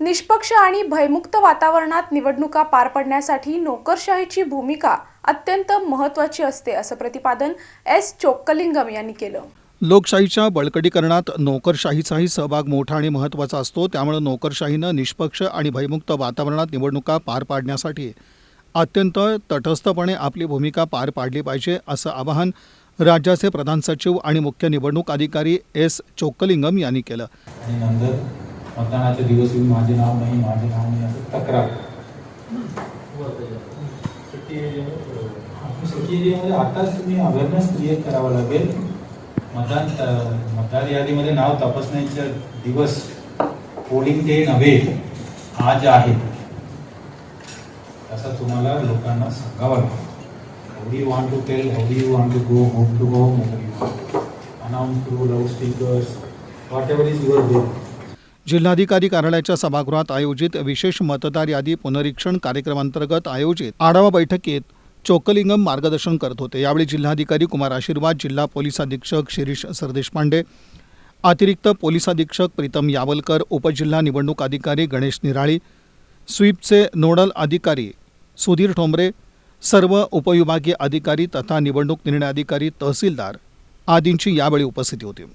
निष्पक्ष आणि भयमुक्त वातावरणात निवडणुका पार पडण्यासाठी नोकरशाहीची भूमिका अत्यंत महत्त्वाची असते असं प्रतिपादन एस. चोक्कलिंगम यांनी केलं. लोकशाहीच्या बळकटीकरणात नोकरशाहीचाही सहभाग मोठा आणि महत्त्वाचा असतो. त्यामुळे नोकरशाहीनं निष्पक्ष आणि भयमुक्त वातावरणात निवडणुका पार पाडण्यासाठी अत्यंत तटस्थपणे आपली भूमिका पार पाडली पाहिजे असं आवाहन राज्याचे प्रधान सचिव आणि मुख्य निवडणूक अधिकारी एस. चोक्कलिंगम यांनी केलं. मतदानाच्या मतदानाचे दिवस येऊन माझे नाव नाही माझे नाव नाही असं तक्रार. सुट्टी सुट्टी एरियामध्ये आताच तुम्ही अवेअरनेस क्रिएट करावं लागेल. मतदान मतदार यादीमध्ये नाव तपासण्याचा दिवस पोलिंग डे नव्हे आज आहे. असं तुम्हाला लोकांना सांगावं लागेल. How you want to tell how you want to go home to home announce through loud speakers whatever is your day जिल्हाधिकारी कार्यालयाच्या सभागृहात आयोजित विशेष मतदार यादी पुनरीक्षण कार्यक्रमांतर्गत आयोजित आढावा बैठकीत चोकलिंगम मार्गदर्शन करत होते. यावेळी जिल्हाधिकारी कुमार आशीर्वाद जिल्हा पोलीस अधीक्षक शिरीष सरदेशपांडे अतिरिक्त पोलीस अधीक्षक प्रीतम यावलकर उपजिल्हा निवडणूक अधिकारी गणेश निराळी स्वीपचे नोडल अधिकारी सुधीर ठोंबरे सर्व उपविभागीय अधिकारी तथा निवडणूक निर्णय अधिकारी तहसीलदार आदींची यावेळी उपस्थिती होती.